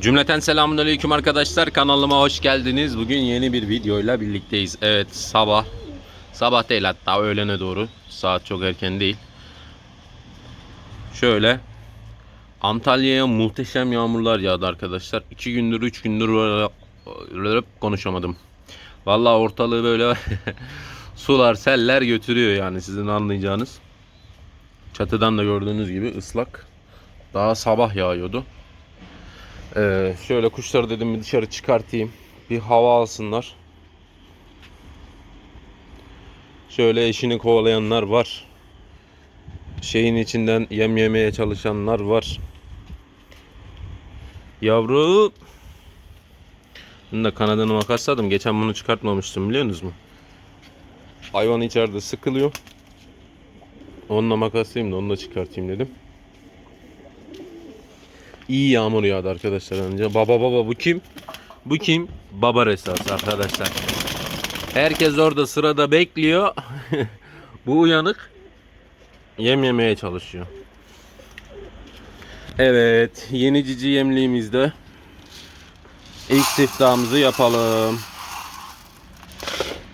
Cümleten selamun aleyküm arkadaşlar kanalıma hoş geldiniz. Bugün yeni bir videoyla birlikteyiz. Evet sabah. Sabah değil hatta öğlene doğru. Saat çok erken değil. Şöyle. Antalya'ya muhteşem yağmurlar yağdı arkadaşlar. 2 gündür 3 gündür konuşamadım. Vallahi ortalığı böyle sular seller götürüyor yani sizin anlayacağınız. Çatıdan da gördüğünüz gibi ıslak. Daha sabah yağıyordu. Ee, şöyle kuşları dedim bir dışarı çıkartayım. Bir hava alsınlar. Şöyle eşini kovalayanlar var. Şeyin içinden yem yemeye çalışanlar var. Yavru. Bunu da kanadını makasladım. Geçen bunu çıkartmamıştım biliyorsunuz mu? Hayvan içeride sıkılıyor. Onunla makaslayayım da onu da çıkartayım dedim. İyi yağmur yağdı arkadaşlar önce. Baba baba bu kim? Bu kim? Baba resası arkadaşlar. Herkes orada sırada bekliyor. bu uyanık yem yemeye çalışıyor. Evet, yeni cici yemliğimizde ilk siftahımızı yapalım.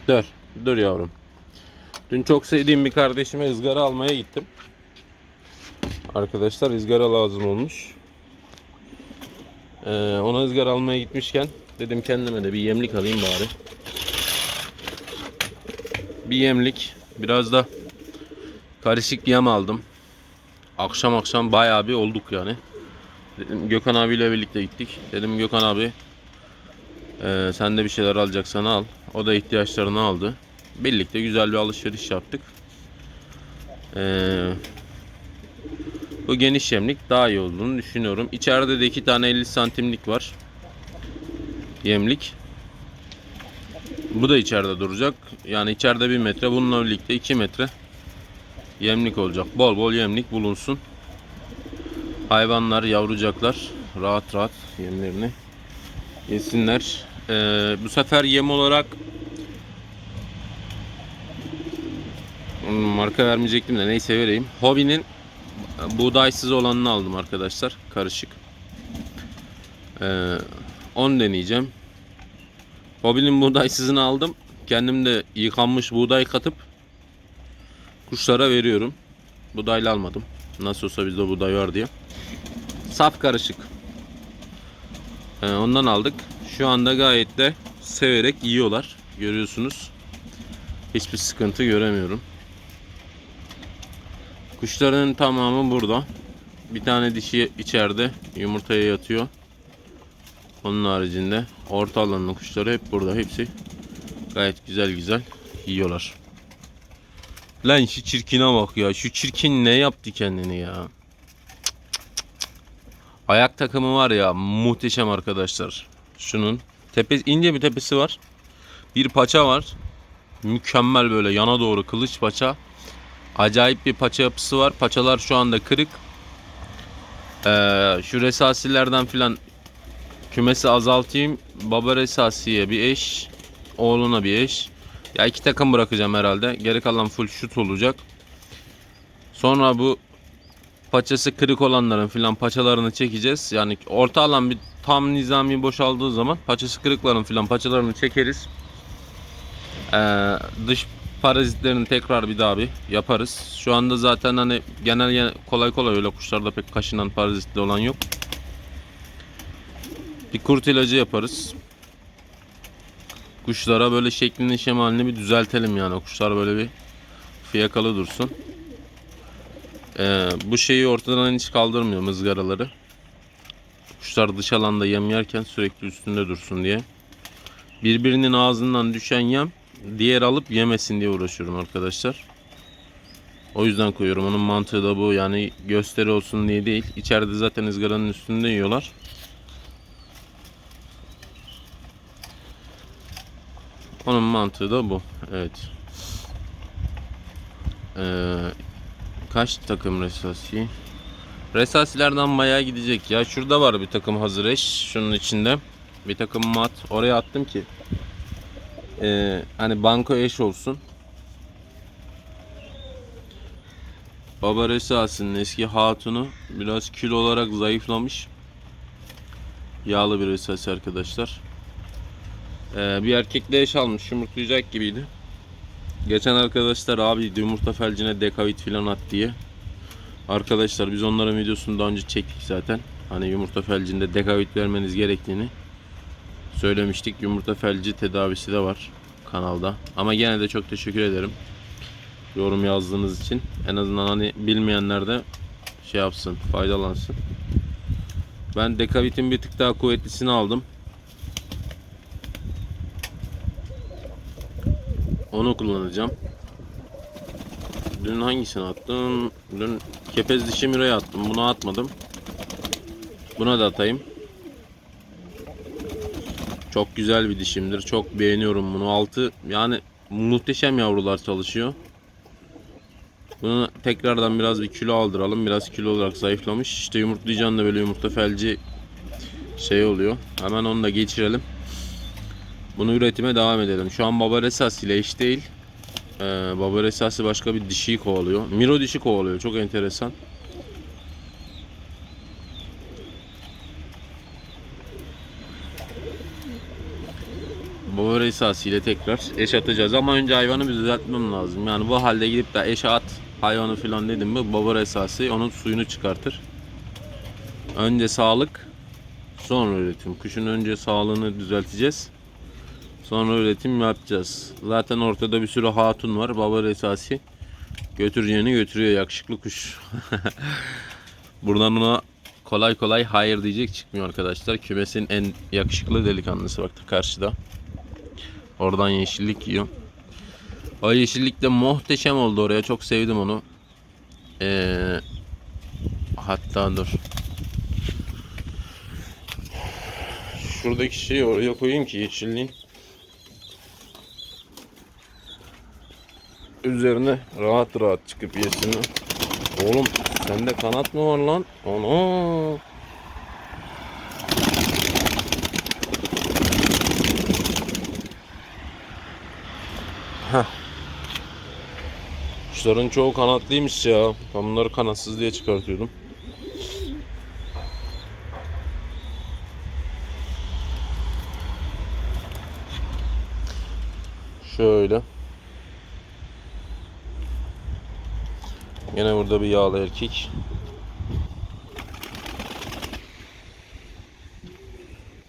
Dur, dur yavrum. Dün çok sevdiğim bir kardeşime ızgara almaya gittim. Arkadaşlar ızgara lazım olmuş. Ee, ona ızgara almaya gitmişken dedim kendime de bir yemlik alayım bari. Bir yemlik, biraz da karışık yem aldım. Akşam akşam bayağı bir olduk yani. Dedim Gökhan abiyle birlikte gittik. Dedim Gökhan abi e, sen de bir şeyler alacaksan al. O da ihtiyaçlarını aldı. Birlikte güzel bir alışveriş yaptık. Eee bu geniş yemlik daha iyi olduğunu düşünüyorum. İçeride de iki tane 50 santimlik var. Yemlik. Bu da içeride duracak. Yani içeride 1 metre. Bununla birlikte 2 metre yemlik olacak. Bol bol yemlik bulunsun. Hayvanlar, yavrucaklar rahat rahat yemlerini yesinler. Ee, bu sefer yem olarak Hmm, marka vermeyecektim de neyse vereyim. Hobby'nin buğdaysız olanını aldım arkadaşlar. Karışık. Ee, 10 deneyeceğim. Hobinin buğdaysızını aldım. Kendim de yıkanmış buğday katıp kuşlara veriyorum. Buğdaylı almadım. Nasıl olsa bizde buğday var diye. Saf karışık. Ee, ondan aldık. Şu anda gayet de severek yiyorlar. Görüyorsunuz. Hiçbir sıkıntı göremiyorum. Kuşların tamamı burada. Bir tane dişi içeride yumurtaya yatıyor. Onun haricinde orta alanın kuşları hep burada. Hepsi gayet güzel güzel yiyorlar. Lan şu çirkine bak ya. Şu çirkin ne yaptı kendini ya. Ayak takımı var ya muhteşem arkadaşlar. Şunun tepe ince bir tepesi var. Bir paça var. Mükemmel böyle yana doğru kılıç paça. Acayip bir paça yapısı var. Paçalar şu anda kırık. Ee, şu resasilerden filan kümesi azaltayım. Baba resasiye bir eş. Oğluna bir eş. Ya iki takım bırakacağım herhalde. Geri kalan full şut olacak. Sonra bu paçası kırık olanların filan paçalarını çekeceğiz. Yani orta alan bir tam nizami boşaldığı zaman paçası kırıkların filan paçalarını çekeriz. Ee, dış parazitlerini tekrar bir daha bir yaparız. Şu anda zaten hani genel kolay kolay öyle kuşlarda pek kaşınan parazitli olan yok. Bir kurt ilacı yaparız. Kuşlara böyle şeklini şemalini bir düzeltelim yani. Kuşlar böyle bir fiyakalı dursun. Ee, bu şeyi ortadan hiç kaldırmıyor ızgaraları. Kuşlar dış alanda yem yerken sürekli üstünde dursun diye. Birbirinin ağzından düşen yem diğer alıp yemesin diye uğraşıyorum arkadaşlar. O yüzden koyuyorum. Onun mantığı da bu. Yani gösteri olsun diye değil. İçeride zaten ızgaranın üstünde yiyorlar. Onun mantığı da bu. Evet. Ee, kaç takım resasi? Resasilerden bayağı gidecek ya. Şurada var bir takım hazır eş. Şunun içinde. Bir takım mat. Oraya attım ki ee, hani banko eş olsun. Baba Resas'ın eski hatunu biraz kilo olarak zayıflamış. Yağlı bir esas arkadaşlar. Ee, bir erkekle eş almış yumurtlayacak gibiydi. Geçen arkadaşlar abi yumurta felcine dekavit filan at diye. Arkadaşlar biz onların videosunu daha önce çektik zaten. Hani yumurta felcinde dekavit vermeniz gerektiğini söylemiştik. Yumurta felci tedavisi de var kanalda. Ama gene de çok teşekkür ederim. Yorum yazdığınız için. En azından hani bilmeyenler de şey yapsın, faydalansın. Ben dekavitin bir tık daha kuvvetlisini aldım. Onu kullanacağım. Dün hangisini attım? Dün kepez dişi attım. Bunu atmadım. Buna da atayım. Çok güzel bir dişimdir. Çok beğeniyorum bunu. Altı yani muhteşem yavrular çalışıyor. Bunu tekrardan biraz bir kilo aldıralım. Biraz kilo olarak zayıflamış. İşte yumurtlayacağında böyle yumurta felci şey oluyor. Hemen onu da geçirelim. Bunu üretime devam edelim. Şu an Baba Resas ile eş değil. Ee, Baba Resas'ı başka bir dişiyi kovalıyor. Miro dişi kovalıyor. Çok enteresan. Baba Resas ile tekrar eş atacağız ama önce hayvanı bir düzeltmem lazım. Yani bu halde gidip de eşe at hayvanı falan dedim mi Baba Resası onun suyunu çıkartır. Önce sağlık sonra üretim. Kuşun önce sağlığını düzelteceğiz. Sonra üretim yapacağız. Zaten ortada bir sürü hatun var. Baba resasi götüreceğini götürüyor yakışıklı kuş. Buradan ona kolay kolay hayır diyecek çıkmıyor arkadaşlar. Kümesin en yakışıklı delikanlısı bak karşıda. Oradan yeşillik yiyor. O yeşillik de muhteşem oldu oraya. Çok sevdim onu. Ee, hatta dur. Şuradaki şeyi oraya koyayım ki yeşilliğin üzerine rahat rahat çıkıp yesin. Oğlum sende kanat mı var lan? Ana. Kuşların çoğu kanatlıymış ya. Ben bunları kanatsız diye çıkartıyordum. Şöyle. Yine burada bir yağlı erkek.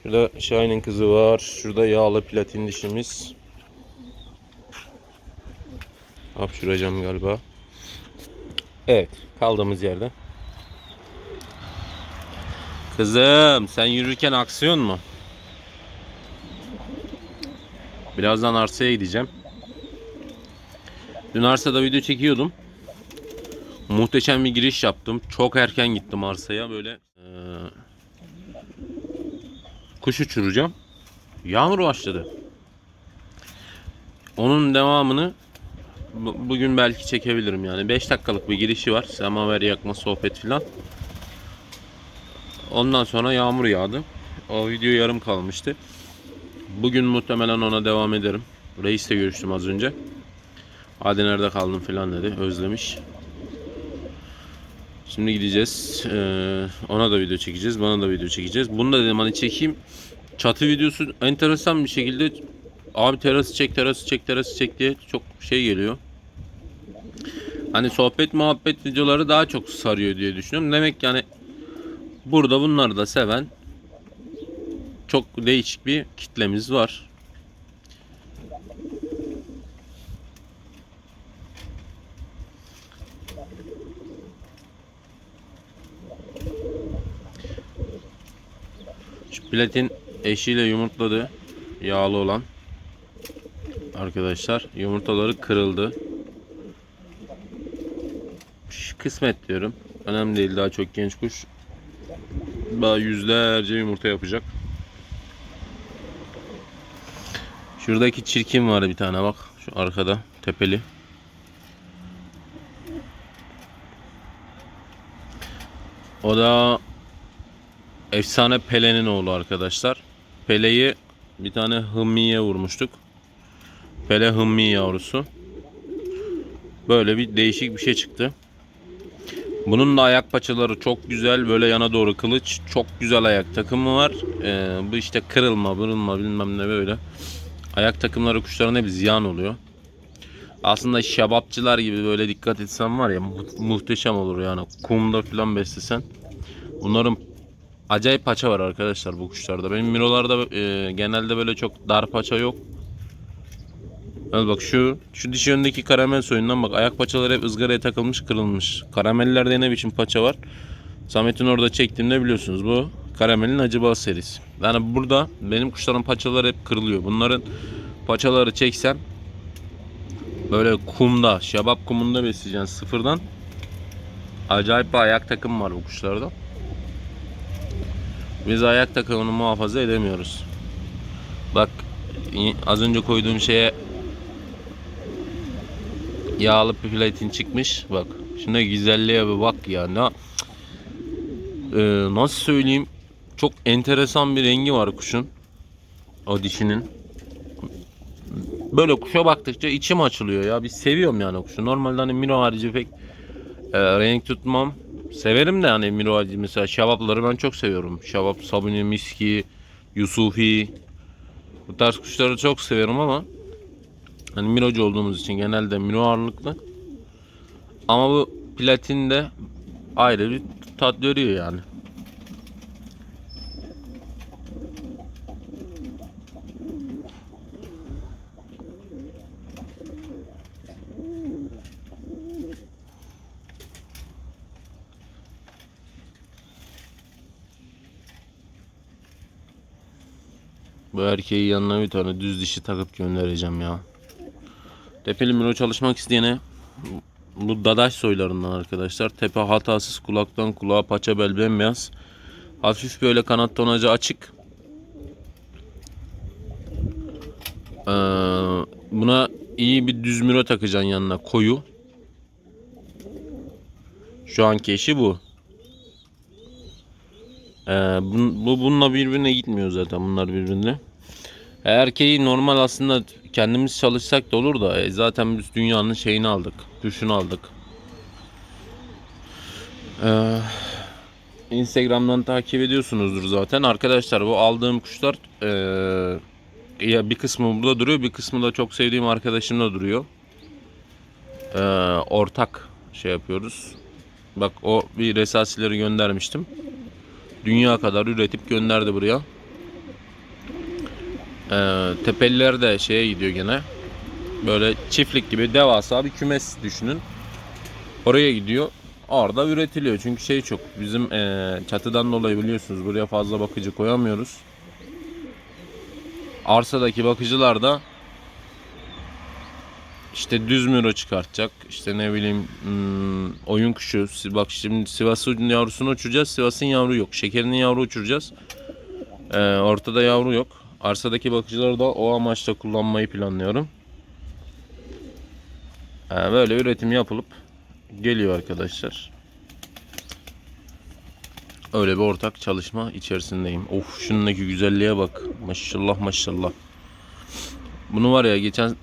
Şurada Şahin'in kızı var. Şurada yağlı platin dişimiz. Hapşuracağım galiba. Evet. Kaldığımız yerde. Kızım sen yürürken aksiyon mu? Birazdan arsaya gideceğim. Dün arsada video çekiyordum. Muhteşem bir giriş yaptım. Çok erken gittim arsaya böyle. Ee, kuş uçuracağım. Yağmur başladı. Onun devamını bu- bugün belki çekebilirim yani. 5 dakikalık bir girişi var. Semaver yakma sohbet filan. Ondan sonra yağmur yağdı. O video yarım kalmıştı. Bugün muhtemelen ona devam ederim. Reis'le görüştüm az önce. Hadi nerede kaldın filan dedi. Özlemiş. Şimdi gideceğiz. Ee, ona da video çekeceğiz. Bana da video çekeceğiz. Bunu da dedim hani çekeyim. Çatı videosu enteresan bir şekilde abi terası çek, terası çek, terası çek diye çok şey geliyor. Hani sohbet muhabbet videoları daha çok sarıyor diye düşünüyorum. Demek yani burada bunları da seven çok değişik bir kitlemiz var. Şu platin eşiyle yumurtladı. Yağlı olan. Arkadaşlar yumurtaları kırıldı. Kısmet diyorum. Önemli değil daha çok genç kuş. Daha yüzlerce yumurta yapacak. Şuradaki çirkin var bir tane bak. Şu arkada tepeli. O da efsane Pele'nin oğlu arkadaşlar. Pele'yi bir tane hımmiye vurmuştuk. Pele hımmi yavrusu. Böyle bir değişik bir şey çıktı. Bunun da ayak paçaları çok güzel. Böyle yana doğru kılıç. Çok güzel ayak takımı var. Ee, bu işte kırılma, vırılma bilmem ne böyle. Ayak takımları kuşların hep ziyan oluyor. Aslında şabapçılar gibi böyle dikkat etsen var ya mu- muhteşem olur yani. Kumda falan beslesen. Bunların acayip paça var arkadaşlar bu kuşlarda. Benim mirolarda e, genelde böyle çok dar paça yok. Al bak şu şu dişi öndeki karamel soyundan bak ayak paçaları hep ızgaraya takılmış kırılmış. Karamellerde ne biçim paça var? Samet'in orada çektiğimde biliyorsunuz bu karamelin acıbal serisi. Yani burada benim kuşların paçaları hep kırılıyor. Bunların paçaları çeksem böyle kumda, şabap kumunda besleyeceksin sıfırdan. Acayip bir ayak takımı var bu kuşlarda. Biz ayak takımını muhafaza edemiyoruz. Bak az önce koyduğum şeye yağlı platin çıkmış. Bak şuna güzelliğe bir bak ya. Ne Ee, nasıl söyleyeyim? Çok enteresan bir rengi var kuşun. O dişinin. Böyle kuşa baktıkça içim açılıyor ya. Bir seviyorum yani kuşu. Normalde hani Miro harici pek e, renk tutmam. Severim de hani Miro harici mesela şavapları ben çok seviyorum. Şavap, Sabuni, Miski, Yusufi. Bu tarz kuşları çok severim ama hani Mirocu olduğumuz için genelde Miro ağırlıklı. Ama bu platin de ayrı bir tat veriyor yani. Bu erkeği yanına bir tane düz dişi takıp göndereceğim ya. Tepeli miro çalışmak isteyene bu dadaş soylarından arkadaşlar. Tepe hatasız kulaktan kulağa paça bel bembeyaz. Hafif böyle kanat tonajı açık. Ee, buna iyi bir düz miro takacaksın yanına koyu. Şu anki eşi bu. Ee, bun- bu bununla birbirine gitmiyor zaten bunlar birbirine. E, Erkeği normal aslında kendimiz çalışsak da olur da e, zaten biz dünyanın şeyini aldık. Düşünü aldık. Ee, Instagram'dan takip ediyorsunuzdur zaten. Arkadaşlar bu aldığım kuşlar ee, ya bir kısmı burada duruyor bir kısmı da çok sevdiğim arkadaşımda duruyor. Ee, ortak şey yapıyoruz. Bak o bir resasileri göndermiştim. Dünya kadar üretip gönderdi buraya. Ee, tepeliler de şeye gidiyor gene. Böyle çiftlik gibi devasa bir kümes düşünün. Oraya gidiyor. Orada üretiliyor. Çünkü şey çok. Bizim ee, çatıdan dolayı biliyorsunuz buraya fazla bakıcı koyamıyoruz. Arsadaki bakıcılar da işte düz müro çıkartacak. İşte ne bileyim hmm, oyun kuşu. Bak şimdi Sivas'ın yavrusunu uçuracağız. Sivas'ın yavru yok. Şekerinin yavru uçuracağız. Ee, ortada yavru yok. Arsadaki bakıcıları da o amaçla kullanmayı planlıyorum. Ee, böyle üretim yapılıp geliyor arkadaşlar. Öyle bir ortak çalışma içerisindeyim. Of şundaki güzelliğe bak. Maşallah maşallah. Bunu var ya geçen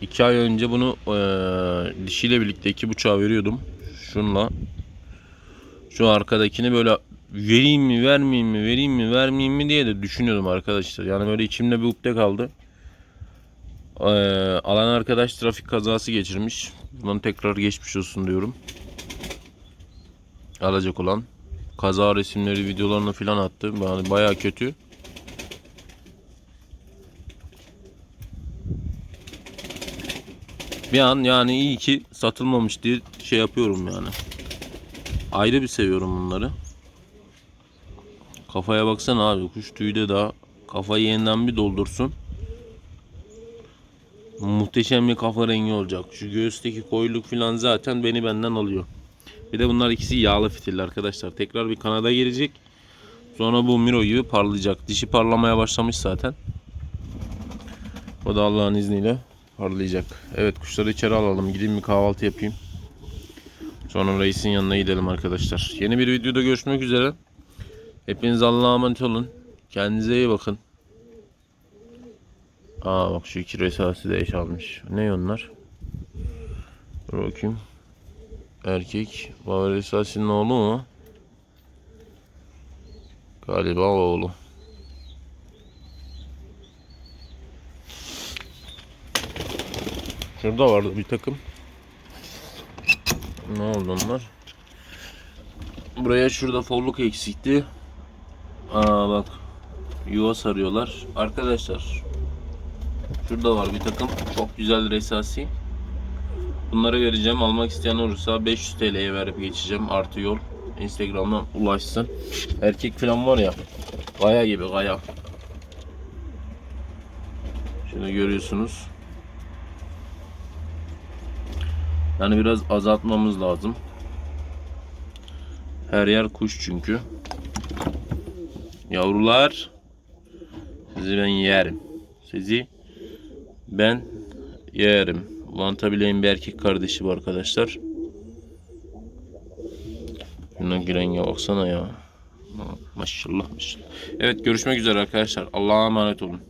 iki ay önce bunu eee, dişiyle birlikte iki buçuğa veriyordum. Şunla. Şu arkadakini böyle vereyim mi vermeyeyim mi vereyim mi vermeyeyim mi diye de düşünüyordum arkadaşlar. Yani böyle içimde bir ukde kaldı. Eee, alan arkadaş trafik kazası geçirmiş. Bundan tekrar geçmiş olsun diyorum. Alacak olan. Kaza resimleri videolarını filan attı. Yani baya kötü. Bir an yani iyi ki satılmamış diye şey yapıyorum yani. Ayrı bir seviyorum bunları. Kafaya baksana abi kuş tüyü de daha kafayı yeniden bir doldursun. Muhteşem bir kafa rengi olacak. Şu göğüsteki koyuluk filan zaten beni benden alıyor. Bir de bunlar ikisi yağlı fitilli arkadaşlar. Tekrar bir kanada gelecek. Sonra bu Miro gibi parlayacak. Dişi parlamaya başlamış zaten. O da Allah'ın izniyle parlayacak. Evet kuşları içeri alalım. Gideyim bir kahvaltı yapayım. Sonra reisin yanına gidelim arkadaşlar. Yeni bir videoda görüşmek üzere. Hepiniz Allah'a emanet olun. Kendinize iyi bakın. Aa bak şu iki resası da eş almış. Ne onlar? Dur bakayım. erkek. Baver Esasi'nin oğlu mu? Galiba oğlu. Şurada vardı bir takım. Ne oldu onlar? Buraya şurada folluk eksikti. Aa bak. Yuva sarıyorlar. Arkadaşlar. Şurada var bir takım. Çok güzel resasi. Bunları vereceğim. Almak isteyen olursa 500 TL'ye verip geçeceğim. Artı yol. Instagram'dan ulaşsın. Erkek falan var ya. Gaya gibi gaya. Şunu görüyorsunuz. Yani biraz azaltmamız lazım. Her yer kuş çünkü. Yavrular. Sizi ben yerim. Sizi ben yerim. Vantabileğin bir erkek kardeşi bu arkadaşlar. Şuna girenge baksana ya. Maşallah maşallah. Evet görüşmek üzere arkadaşlar. Allah'a emanet olun.